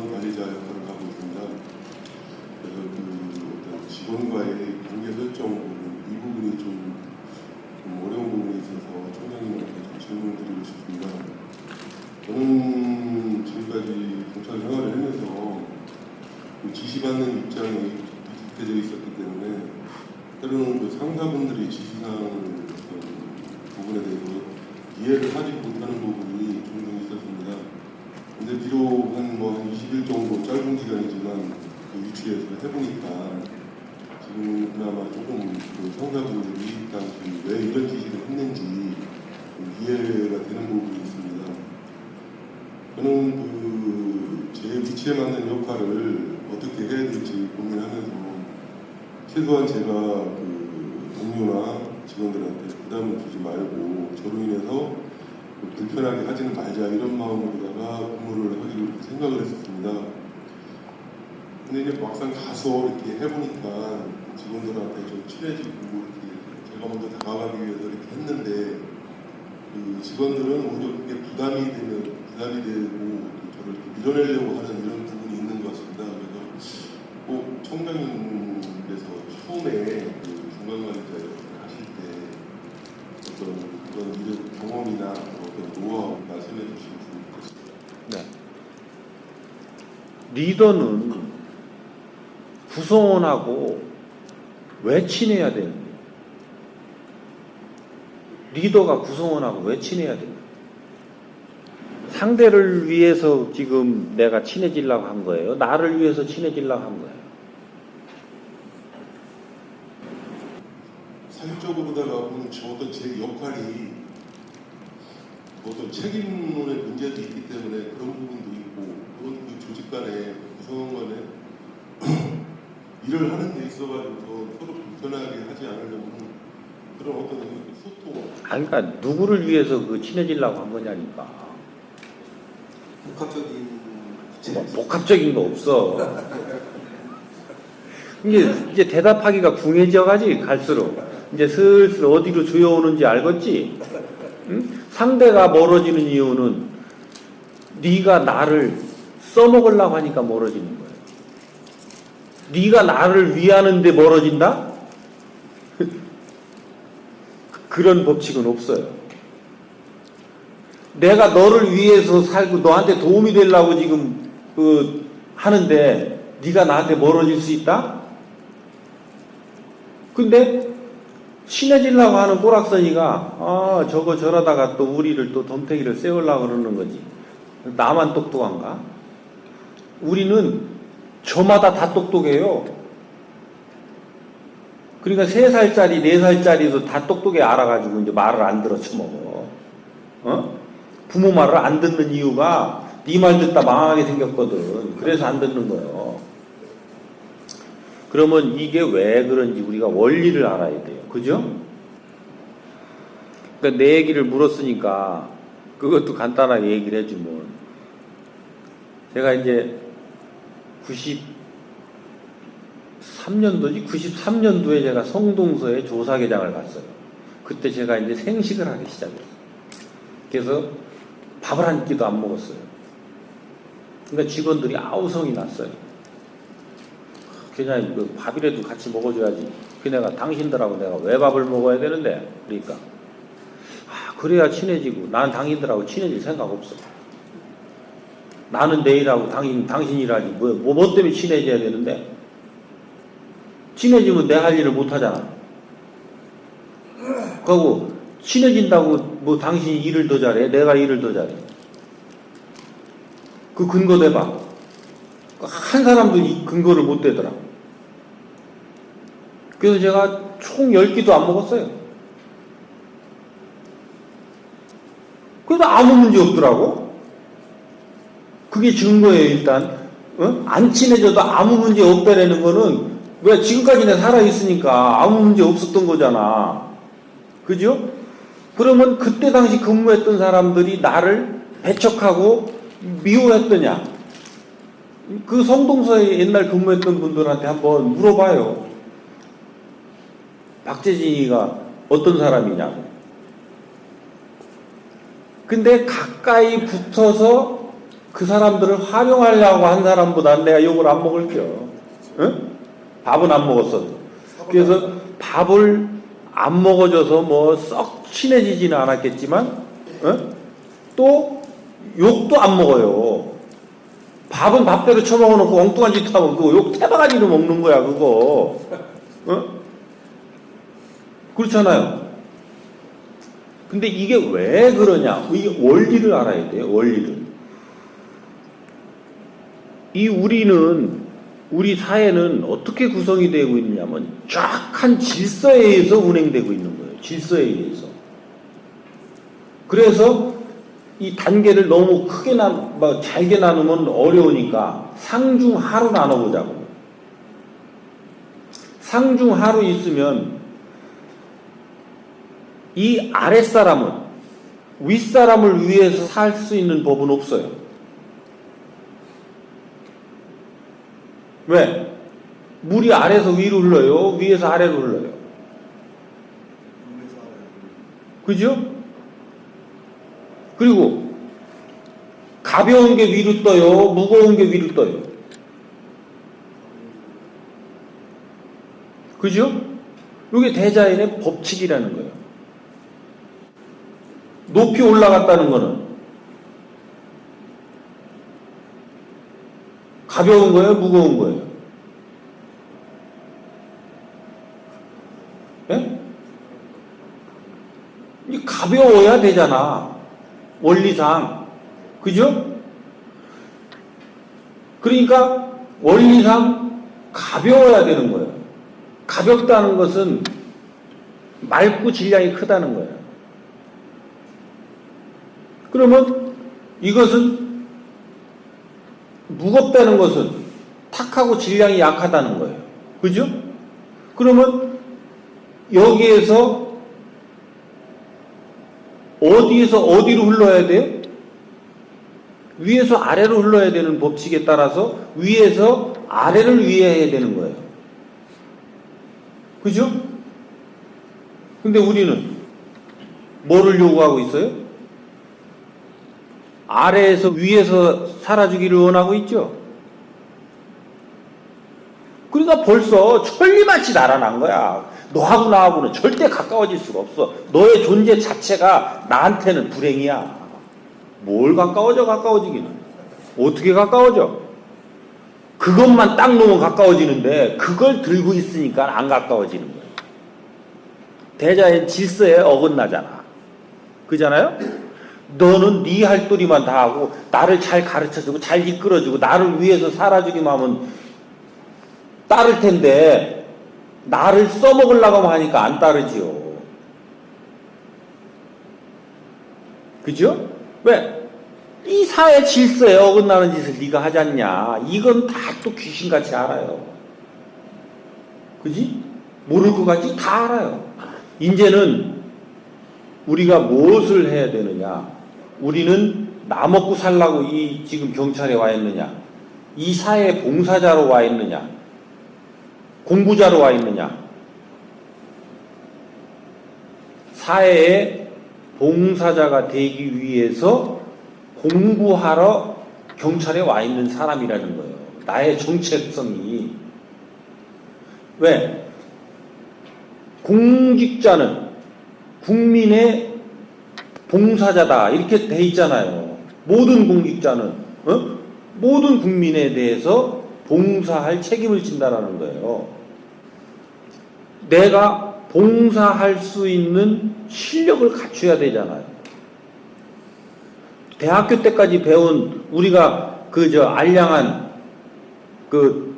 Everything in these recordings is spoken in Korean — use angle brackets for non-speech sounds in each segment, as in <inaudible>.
중간 관리자 역할을 하고 있습니다. 그래서 그 어떤 직원과의 관계 설정 부분 이 부분이 좀, 좀 어려운 부분이 있어서 총장님한테 좀 질문을 드리고 싶습니다. 저는 지금까지 경찰 생활을 하면서 그 지시받는 입장이 익숙해져 있었기 때문에 때로는 그 상사분들이 지시사항을 부분에 대해서 이해를 하지 못하는 부분이 종종 있었습니다. 근데 비록 한 뭐 20일 정도 짧은 기간이지만 그 위치에서 해보니까 지금 그나마 조금 그 상사분들이 당시 왜 이런 지시를 했는지 좀 이해가 되는 부분이 있습니다. 저는 그 제 위치에 맞는 역할을 어떻게 해야 될지 고민하면서 최소한 제가 그 동료나 직원들한테 부담을 주지 말고 저로 인해서 그 불편하게 하지는 말자 이런 마음으로 다가 근무를 하기로 생각을 했었습니다. 근데 이제 막상 가서 이렇게 해보니까 직원들한테 좀 친해지고 이렇게 제가 먼저 다가가기 위해서 이렇게 했는데 그 직원들은 오히려 그게 부담이 되면 부담이 되고 또 저를 밀어내려고 하는 이런 부분이 있는 것 같습니다. 그래서 꼭 총장님께서 처음에 그 중간관리자 하실 때 어떤 그런 일의 경험이나 어떤 노하우 말씀해 주시면 좋겠습니다. 네. 리더는 구성원하고 왜 친해야 되는데? 리더가 구성원하고 왜 친해야 됩니까? 상대를 위해서 지금 내가 친해지려고 한 거예요? 나를 위해서 친해지려고 한 거예요? 사회적으로 다가 보면 저 어떤 제 역할이 어떤 책임론의 문제도 있기 때문에 그런 부분도 조직 간에 구성원 간에 일을 하는 데 있어가지고 서로 불편하게 하지 않으려면 그런 어떤 소통 아니, 그러니까 누구를 위해서 그 친해지려고 한 거냐니까. 복합적인 뭐 복합적인 거 없어. <laughs> 이게 이제 대답하기가 궁해져 가지 갈수록 이제 슬슬 어디로 조여오는지 알겠지. 응? 상대가 멀어지는 이유는 네가 나를 써먹으려고 하니까 멀어지는 거예요. 네가 나를 위하는데 멀어진다? <laughs> 그런 법칙은 없어요. 내가 너를 위해서 살고 너한테 도움이 되려고 지금 그 하는데 네가 나한테 멀어질 수 있다? 근데 친해지려고 하는 꼬락서니가 아 저거 저러다가 또 우리를 또 덤태기를 세우려고 그러는 거지 나만 똑똑한가? 우리는 저마다 다 똑똑해요 그러니까 세 살짜리 네 살짜리도 다 똑똑해 알아가지고 이제 말을 안 들어 쳐먹어 어? 부모 말을 안 듣는 이유가 네 말 듣다 망하게 생겼거든. 그래서 안 듣는 거예요. 그러면 이게 왜 그런지 우리가 원리를 알아야 돼요. 그죠? 그러니까 내 얘기를 물었으니까 그것도 간단하게 얘기를 해주면 제가 이제 93년도지 93년도에 제가 성동서에 조사계장을 갔어요. 그때 제가 이제 생식을 하기 시작했어요. 그래서 밥을 한 끼도 안 먹었어요. 그러니까 직원들이 아우성이 났어요. 그냥 그 밥이라도 같이 먹어줘야지. 그 내가 당신들하고 내가 왜 밥을 먹어야 되는데? 그러니까. 아, 그래야 친해지고 난 당신들하고 친해질 생각 없어. 나는 내일하고 당신, 당신이라지. 뭐, 뭐, 뭐 때문에 친해져야 되는데? 친해지면 내 할 일을 못 하잖아. 그리고 친해진다고 뭐 당신이 일을 더 잘해? 내가 일을 더 잘해? 그 근거 대봐. 한 사람도 이 근거를 못 대더라. 그래서 제가 총 10끼도 안 먹었어요. 그래도 아무 문제 없더라고. 그게 증거예요, 일단. 어? 안 친해져도 아무 문제 없다라는 거는 왜 지금까지 내가 살아있으니까 아무 문제 없었던 거잖아. 그죠? 그러면 그때 당시 근무했던 사람들이 나를 배척하고 미워했더냐? 그 성동서에 옛날 근무했던 분들한테 한번 물어봐요. 박재진이가 어떤 사람이냐고. 근데 가까이 붙어서 그 사람들을 활용하려고 한 사람보다 내가 욕을 안 먹을게요. 응? 밥은 안 먹었어도. 그래서 밥을 안 먹어줘서 뭐 썩 친해지지는 않았겠지만, 응? 또 욕도 안 먹어요. 밥은 밥대로 처먹어 놓고 엉뚱한 짓 하면 그거 욕 태바가지로 먹는 거야, 그거. 응? 그렇잖아요. 근데 이게 왜 그러냐? 이 원리를 알아야 돼요, 원리를. 이 우리는, 우리 사회는 어떻게 구성이 되고 있냐면 쫙 한 질서에 의해서 운행되고 있는 거예요. 질서에 의해서. 그래서 이 단계를 너무 크게 나, 뭐 잘게 나누면 어려우니까 상중하로 나눠보자고. 상중하로 있으면 이 아랫사람은 윗사람을 위해서 살 수 있는 법은 없어요. 왜? 물이 아래에서 위로 흘러요? 위에서 아래로 흘러요? 그죠? 그리고 가벼운 게 위로 떠요? 무거운 게 위로 떠요? 그죠? 이게 대자연의 법칙이라는 거예요. 높이 올라갔다는 거는 가벼운 거예요? 무거운 거예요? 예? 이 가벼워야 되잖아. 원리상. 그죠? 그러니까 원리상 가벼워야 되는 거예요. 가볍다는 것은 맑고 질량이 크다는 거예요. 그러면 이것은 무겁다는 것은 탁하고 질량이 약하다는 거예요. 그죠? 그러면 여기에서 어디에서 어디로 흘러야 돼요? 위에서 아래로 흘러야 되는 법칙에 따라서 위에서 아래를 위해야 되는 거예요. 그죠? 근데 우리는 뭐를 요구하고 있어요? 아래에서 위에서 살아주기를 원하고 있죠. 그러니까 벌써 천리마치 날아난 거야. 너하고 나하고는 절대 가까워질 수가 없어. 너의 존재 자체가 나한테는 불행이야. 뭘 가까워져, 가까워지기는. 어떻게 가까워져? 그것만 딱 놓으면 가까워지는데, 그걸 들고 있으니까 안 가까워지는 거야. 대자연 질서에 어긋나잖아. 그잖아요? 너는 네 할 도리만 다 하고 나를 잘 가르쳐주고 잘 이끌어주고 나를 위해서 살아주기만 하면 따를 텐데 나를 써먹으려고 하니까 안 따르지요. 그죠? 왜? 이 사회 질서에 어긋나는 짓을 네가 하지 않냐. 이건 다 또 귀신같이 알아요. 그지? 모를 것 같지? 다 알아요. 이제는 우리가 무엇을 해야 되느냐? 우리는 나 먹고 살라고 이 지금 경찰에 와 있느냐? 이 사회 봉사자로 와 있느냐? 공부자로 와 있느냐? 사회의 봉사자가 되기 위해서 공부하러 경찰에 와 있는 사람이라는 거예요. 나의 정체성이. 왜? 공직자는 국민의 봉사자다. 이렇게 돼 있잖아요. 모든 공직자는, 어? 모든 국민에 대해서 봉사할 책임을 진다라는 거예요. 내가 봉사할 수 있는 실력을 갖춰야 되잖아요. 대학교 때까지 배운 우리가 그 저 알량한 그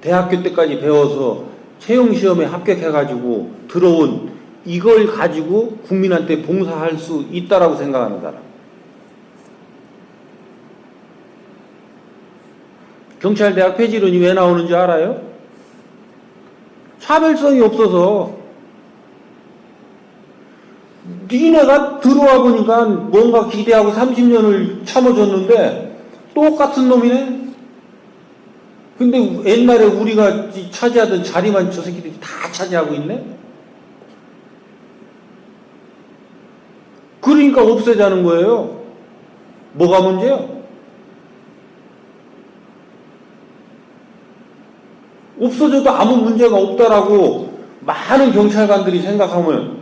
대학교 때까지 배워서 채용 시험에 합격해가지고 들어온 이걸 가지고 국민한테 봉사할 수 있다라고 생각하는 사람. 경찰대학 폐지론이 왜 나오는지 알아요? 차별성이 없어서 니네가 들어와 보니까 뭔가 기대하고 30년을 참아줬는데 똑같은 놈이네? 근데 옛날에 우리가 차지하던 자리만 저 새끼들이 다 차지하고 있네? 그러니까 없애자는 거예요. 뭐가 문제야? 없어져도 아무 문제가 없다라고 많은 경찰관들이 생각하면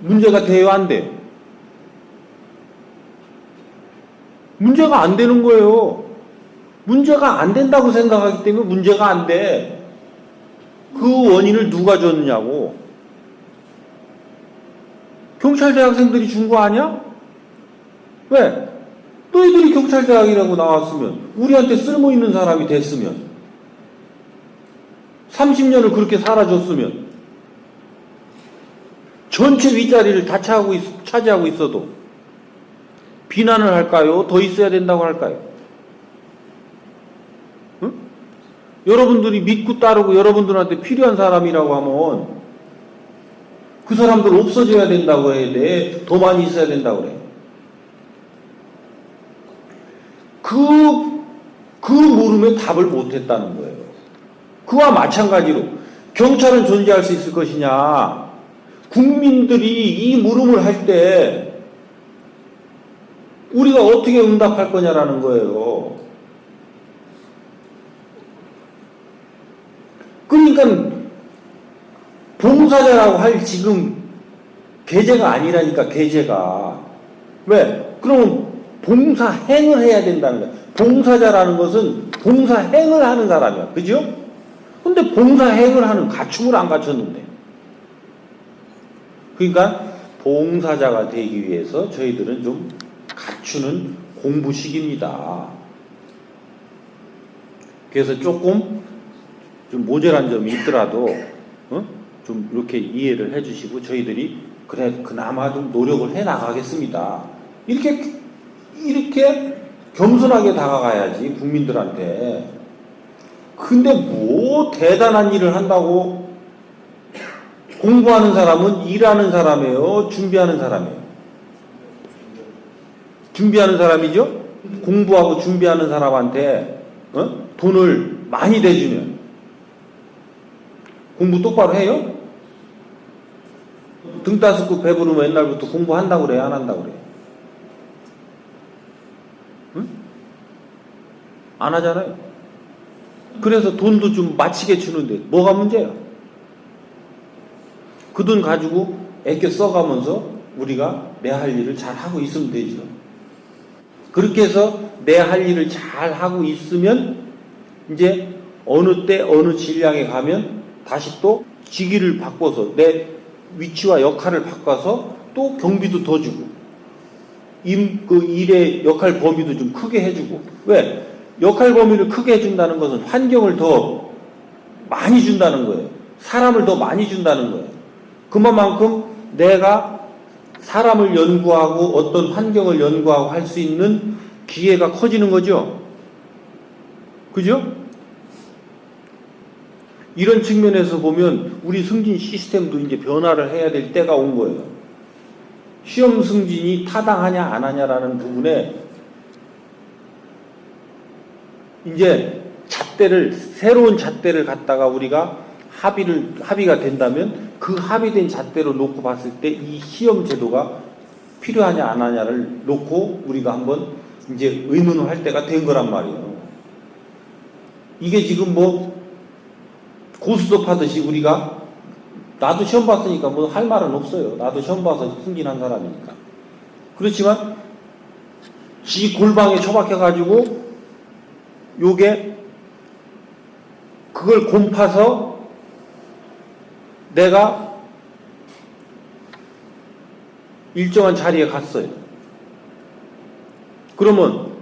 문제가 돼요, 안 돼요? 문제가 안 되는 거예요. 문제가 안 된다고 생각하기 때문에 문제가 안 돼. 그 원인을 누가 줬냐고. 경찰 대학생들이 준 거 아니야? 왜? 너희들이 경찰 대학이라고 나왔으면, 우리한테 쓸모 있는 사람이 됐으면, 30년을 그렇게 살아줬으면, 전체 윗자리를 다 차하고 있- 차지하고 있어도, 비난을 할까요? 더 있어야 된다고 할까요? 응? 여러분들이 믿고 따르고 여러분들한테 필요한 사람이라고 하면 그 사람들 없어져야 된다고 해야 돼. 더 많이 있어야 된다고 그래. 그, 그 물음에 답을 못 했다는 거예요. 그와 마찬가지로 경찰은 존재할 수 있을 것이냐. 국민들이 이 물음을 할 때 우리가 어떻게 응답할 거냐라는 거예요. 그러니까 봉사자라고 할 지금 계제가 아니라니까 계제가 왜? 그러면 봉사행을 해야 된다는 거야. 봉사자라는 것은 봉사행을 하는 사람이야. 그죠? 근데 봉사행을 하는 갖춤을 안 갖췄는데. 그러니까 봉사자가 되기 위해서 저희들은 좀 갖추는 공부식입니다. 그래서 조금 좀 모자란 점이 있더라도 어? 좀 이렇게 이해를 해주시고 저희들이 그래 그나마 좀 노력을 해 나가겠습니다. 이렇게 이렇게 겸손하게 다가가야지 국민들한테. 근데 뭐 대단한 일을 한다고 공부하는 사람은 일하는 사람이에요, 준비하는 사람이에요. 준비하는 사람이죠. 공부하고 준비하는 사람한테 어? 돈을 많이 대주면 공부 똑바로 해요? 등 따스고 배부르면 옛날부터 공부한다고 그래, 안 한다고 그래? 응? 안 하잖아요. 그래서 돈도 좀 마치게 주는데 뭐가 문제야? 그 돈 가지고 애껴 써가면서 우리가 내 할 일을 잘 하고 있으면 되죠. 그렇게 해서 내 할 일을 잘 하고 있으면 이제 어느 때 어느 질량에 가면 다시 또 직위를 바꿔서 내 위치와 역할을 바꿔서 또 경비도 더 주고 임, 그 일의 역할 범위도 좀 크게 해주고 왜 역할 범위를 크게 해준다는 것은 환경을 더 많이 준다는 거예요. 사람을 더 많이 준다는 거예요. 그만큼 내가 사람을 연구하고 어떤 환경을 연구하고 할 수 있는 기회가 커지는 거죠. 그죠? 이런 측면에서 보면 우리 승진 시스템도 이제 변화를 해야 될 때가 온 거예요. 시험 승진이 타당하냐 안 하냐라는 부분에 이제 잣대를 새로운 잣대를 갖다가 우리가 합의를 합의가 된다면 그 합의된 잣대로 놓고 봤을 때 이 시험 제도가 필요하냐 안 하냐를 놓고 우리가 한번 이제 의논을 할 때가 된 거란 말이에요. 이게 지금 뭐 고수업 하듯이 우리가 나도 시험 봤으니까 뭐 할 말은 없어요. 나도 시험 봐서 승진한 사람이니까. 그렇지만 지 골방에 처박혀 가지고 요게 그걸 곰파서 내가 일정한 자리에 갔어요. 그러면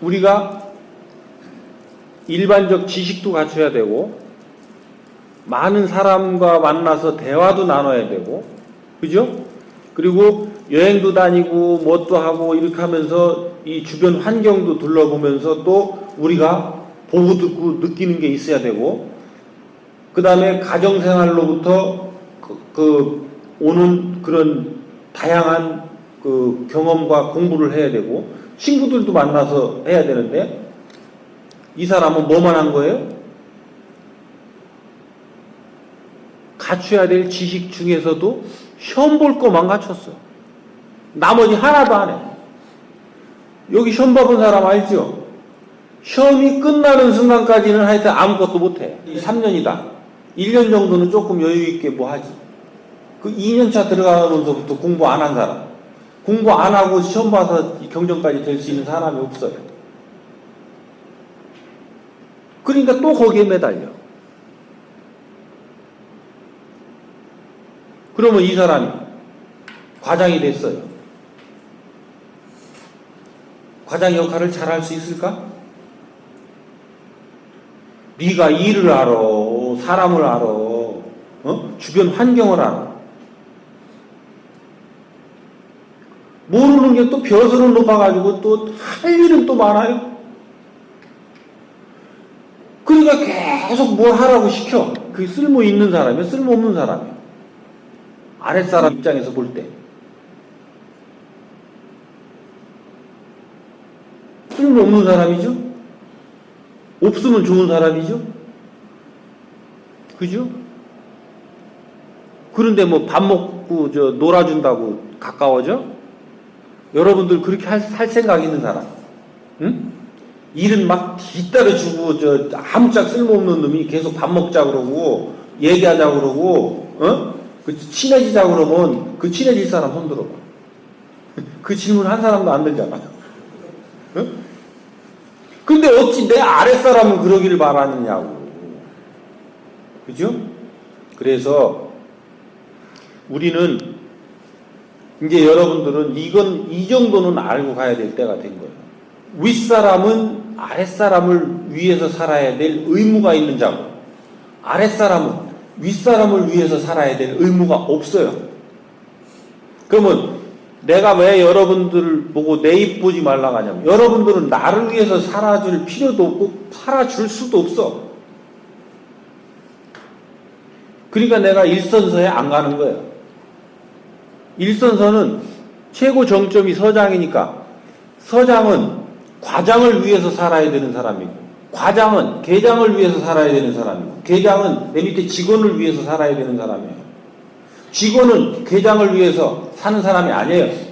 우리가 일반적 지식도 갖춰야 되고 많은 사람과 만나서 대화도 나눠야 되고 그죠? 그리고 여행도 다니고 뭣도 하고 이렇게 하면서 이 주변 환경도 둘러보면서 또 우리가 보고 듣고 느끼는 게 있어야 되고 그 다음에 가정생활로부터 그, 그 오는 그런 다양한 그 경험과 공부를 해야 되고 친구들도 만나서 해야 되는데 이 사람은 뭐만 한 거예요? 갖춰야 될 지식 중에서도 시험 볼 것만 갖췄어. 나머지 하나도 안 해. 여기 시험 봐본 사람 알죠? 시험이 끝나는 순간까지는 하여튼 아무것도 못해. 이 3년이다. 1년 정도는 조금 여유있게 뭐 하지. 그 2년차 들어가면서부터 공부 안 한 사람. 공부 안 하고 시험 봐서 경정까지 될 수 있는 사람이 없어요. 그러니까 또 거기에 매달려. 그러면 이 사람이 과장이 됐어요. 과장 역할을 잘 할 수 있을까? 네가 일을 알아, 사람을 알아, 어? 주변 환경을 알아. 모르는 게 또 벼슬은 높아가지고 또 할 일은 또 많아요. 그러니까 계속 뭘 하라고 시켜. 그게 쓸모 있는 사람이야, 쓸모 없는 사람이야. 아랫사람 입장에서 볼 때. 쓸모 없는 사람이죠? 없으면 좋은 사람이죠? 그죠? 그런데 뭐 밥 먹고 저 놀아준다고 가까워져? 여러분들 그렇게 할, 할 생각 있는 사람? 응? 일은 막 뒤따라 주고 저 아무짝 쓸모없는 놈이 계속 밥 먹자 그러고 얘기하자 그러고 어? 그 친해지자 그러면 그 친해질 사람 손 들어봐. 그 질문 한 사람도 안 들잖아. 어? 근데 어찌 내 아랫사람은 그러기를 바라느냐고. 그죠? 그래서 우리는 이제 여러분들은 이건 이 정도는 알고 가야 될 때가 된 거예요. 윗사람은 아랫사람을 위해서 살아야 될 의무가 있는 자고 아랫사람은 윗사람을 위해서 살아야 될 의무가 없어요. 그러면 내가 왜 여러분들을 보고 내 입 보지 말라고 하냐면 여러분들은 나를 위해서 살아줄 필요도 없고 살아줄 수도 없어. 그러니까 내가 일선서에 안 가는 거예요. 일선서는 최고 정점이 서장이니까 서장은 과장을 위해서 살아야 되는 사람이고 과장은 계장을 위해서 살아야 되는 사람이고 계장은 내 밑에 직원을 위해서 살아야 되는 사람이에요. 직원은 계장을 위해서 사는 사람이 아니에요.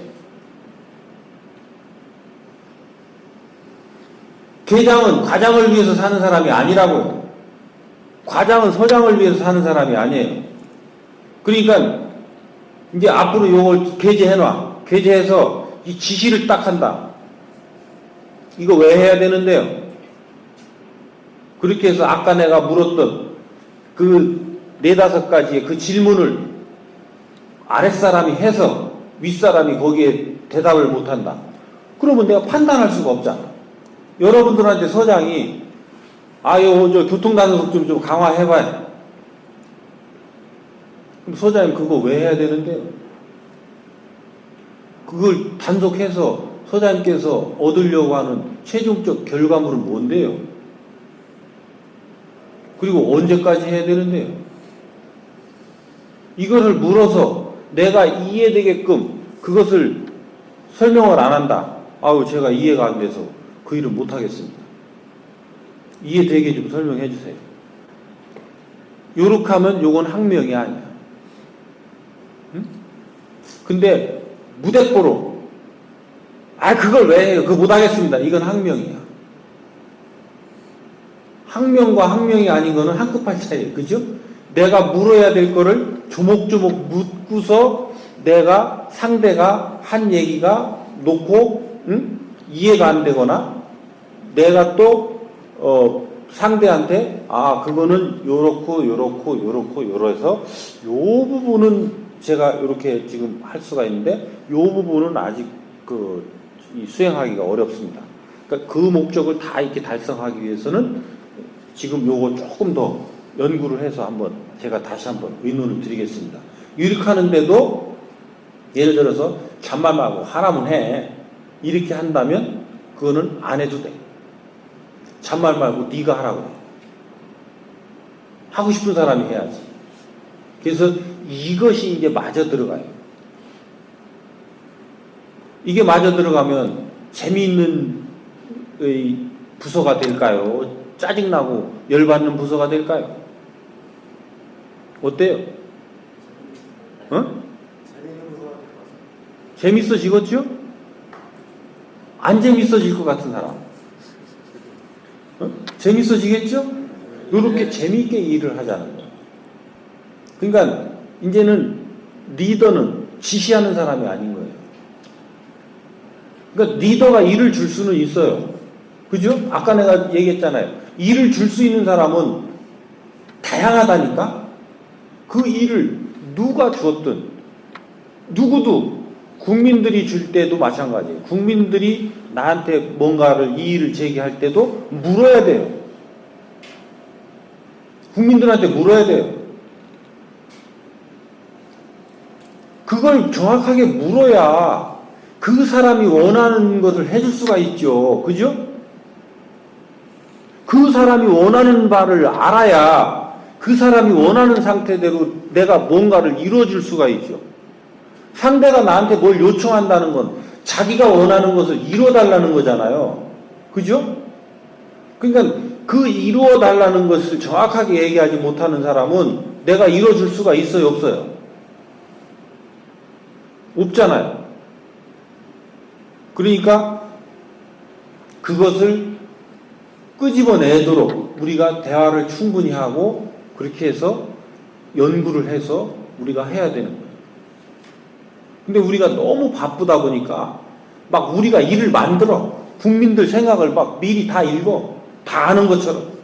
계장은 과장을 위해서 사는 사람이 아니라고요. 과장은 서장을 위해서 사는 사람이 아니에요. 그러니까 이제 앞으로 요걸 게재해놔. 게재해서 이 지시를 딱 한다. 이거 왜 해야 되는데요? 그렇게 해서 아까 내가 물었던 그 네다섯 가지의 그 질문을 아랫사람이 해서 윗사람이 거기에 대답을 못한다. 그러면 내가 판단할 수가 없잖아. 여러분들한테 서장이 아유 저 교통단속 좀, 좀 강화해봐요. 그럼 서장님 그거 왜 해야 되는데요? 그걸 단속해서 서장님께서 얻으려고 하는 최종적 결과물은 뭔데요? 그리고 언제까지 해야 되는데요? 이것을 물어서 내가 이해되게끔 그것을 설명을 안 한다. 아우 제가 이해가 안 돼서 그 일을 못 하겠습니다. 이해되게 좀 설명해 주세요. 요렇게 하면 요건 학명이 아니야. 응? 근데 무대뽀로 아 그걸 왜 해요? 그거 못 하겠습니다. 이건 학명이야. 학명과 학명이 아닌 거는 한 끗 할 차이예요. 그죠? 내가 물어야 될 거를 조목조목 묻고서 내가 상대가 한 얘기가 놓고 응? 이해가 안 되거나 내가 또 어, 상대한테 아 그거는 요렇고 요렇고 요렇고 요래서 요 부분은 제가 이렇게 지금 할 수가 있는데 요 부분은 아직 그이 수행하기가 어렵습니다. 그러니까 그 목적을 다 이렇게 달성하기 위해서는 지금 요거 조금 더 연구를 해서 한번 제가 다시 한번 의논을 드리겠습니다. 이렇게 하는데도 예를 들어서 잔말 말고 하라면 해 이렇게 한다면 그거는 안 해도 돼. 잔말 말고 네가 하라고 해. 하고 싶은 사람이 해야지. 그래서 이것이 이제 맞아 들어가요. 이게 맞아 들어가면 재미있는 의 부서가 될까요? 짜증나고 열받는 부서가 될까요? 어때요? 어? 재밌어지겠죠? 안 재밌어질 것 같은 사람. 재밌어지겠죠? 이렇게 재미있게 일을 하자는 거예요. 그러니까 이제는 리더는 지시하는 사람이 아닌. 그러니까 리더가 일을 줄 수는 있어요. 그죠? 아까 내가 얘기했잖아요. 일을 줄 수 있는 사람은 다양하다니까? 그 일을 누가 주었든, 누구도 국민들이 줄 때도 마찬가지예요. 국민들이 나한테 뭔가를 이 일을 제기할 때도 물어야 돼요. 국민들한테 물어야 돼요. 그걸 정확하게 물어야 그 사람이 원하는 것을 해줄 수가 있죠. 그죠? 그 사람이 원하는 바를 알아야 그 사람이 원하는 상태대로 내가 뭔가를 이루어줄 수가 있죠. 상대가 나한테 뭘 요청한다는 건 자기가 원하는 것을 이루어달라는 거잖아요. 그죠? 그러니까 그 이루어달라는 것을 정확하게 얘기하지 못하는 사람은 내가 이루어줄 수가 있어요, 없어요? 없잖아요. 그러니까 그것을 끄집어내도록 우리가 대화를 충분히 하고 그렇게 해서 연구를 해서 우리가 해야 되는 거예요. 근데 우리가 너무 바쁘다 보니까 막 우리가 일을 만들어. 국민들 생각을 막 미리 다 읽어. 다 아는 것처럼.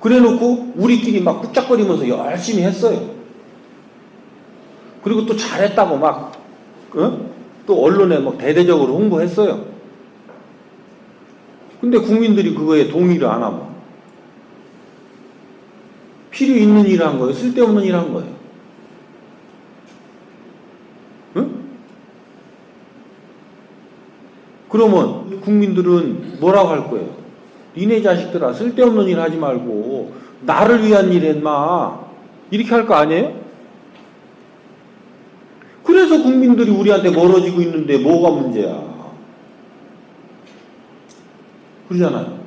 그래 놓고 우리끼리 막 꾹짝거리면서 열심히 했어요. 그리고 또 잘했다고 막, 어? 또 언론에 막 대대적으로 홍보했어요. 근데 국민들이 그거에 동의를 안 하면 필요 있는 일을 한 거예요? 쓸데없는 일을 한 거예요? 응? 그러면 국민들은 뭐라고 할 거예요? 니네 자식들아 쓸데없는 일 하지 말고 나를 위한 일 했마 이렇게 할 거 아니에요? 그래서 국민들이 우리한테 멀어지고 있는데 뭐가 문제야? 그러잖아요.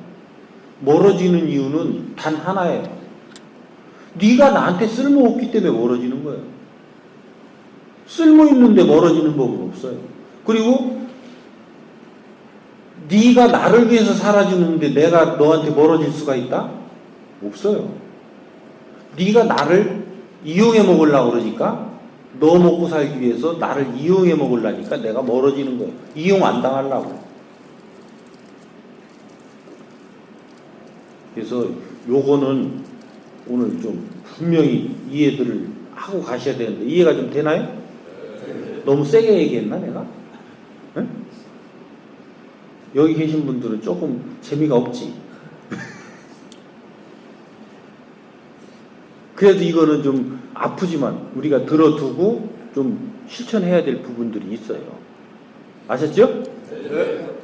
멀어지는 이유는 단 하나예요. 네가 나한테 쓸모없기 때문에 멀어지는 거예요. 쓸모 있는데 멀어지는 법은 없어요. 그리고 네가 나를 위해서 살아주는데 내가 너한테 멀어질 수가 있다? 없어요. 네가 나를 이용해 먹으려고 그러니까 너 먹고 살기 위해서 나를 이용해 먹으려니까 내가 멀어지는 거예요. 이용 안 당하려고. 그래서 요거는 오늘 좀 분명히 이해들을 하고 가셔야 되는데 이해가 좀 되나요? 너무 세게 얘기했나 내가? 응? 여기 계신 분들은 조금 재미가 없지. <laughs> 그래도 이거는 좀 아프지만 우리가 들어두고 좀 실천해야 될 부분들이 있어요. 아셨죠? 네.